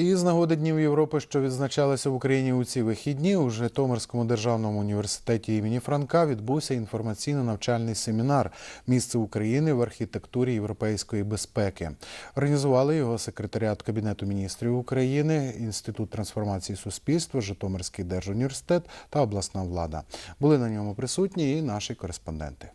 І з нагоди Днів Європи, що відзначалися в Україні у ці вихідні, у Житомирському державному університеті імені Франка відбувся інформаційно-навчальний семінар Місце України в архітектурі європейської безпеки. Організували його секретаріат Кабінету міністрів України, Інститут трансформації суспільства, Житомирський держуніверситет та обласна влада. Були на ньому присутні і наші кореспонденти.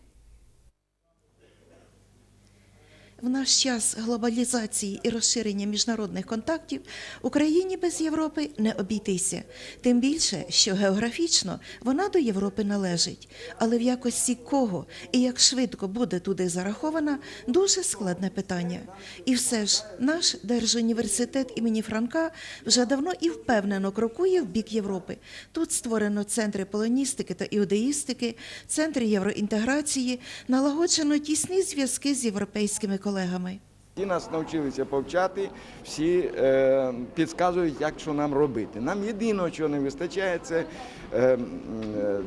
В наш час глобалізації і розширення міжнародних контактів Україні без Європи не обійтися. Тим більше, що географічно вона до Європи належить. Але в якості кого і як швидко буде туди зарахована дуже складне питання. І все ж наш держуніверситет імені Франка вже давно і впевнено крокує в бік Європи. Тут створено центри полоністики та іудеїстики, центри євроінтеграції, налагоджено тісні зв'язки з європейськими колегами. Всі нас навчилися повчати, всі е, підказують, як що нам робити. Нам єдиного, чого не вистачає, це е, е,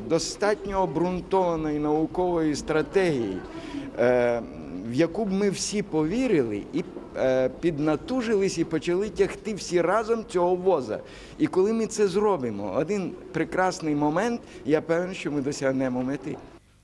достатньо обґрунтованої наукової стратегії, е, в яку б ми всі повірили і е, піднатужились і почали тягти всі разом цього воза. І коли ми це зробимо, один прекрасний момент, я певен, що ми досягнемо мети.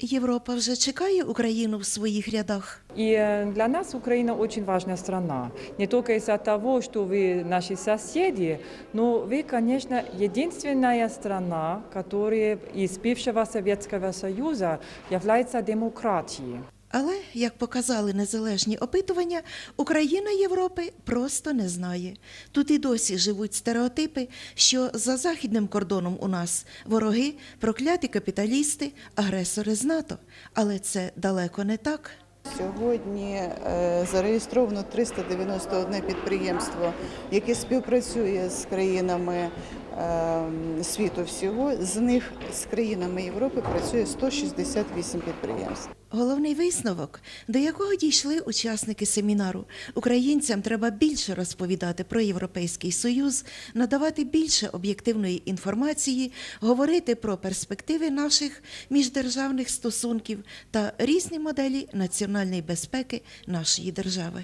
Європа вже чекає Україну в своїх рядах. И э, для нас Украина очень важная страна. Не только из-за того, что вы наши соседи, но вы, конечно, единственная страна, которая из бывшего Советского Союза является демократией. Але, як показали незалежні опитування, Україна Європи просто не знає. Тут і досі живуть стереотипи, що за західним кордоном у нас вороги, прокляті капіталісти, агресори з НАТО. Але це далеко не так. Сьогодні е, зареєстровано 391 підприємство, яке співпрацює з країнами е, світу всього. З них з країнами Європи працює 168 підприємств. Головний висновок, до якого дійшли учасники семінару. Українцям треба більше розповідати про Європейський Союз, надавати більше об'єктивної інформації, говорити про перспективи наших міждержавних стосунків та різні моделі національної безпеки нашої держави.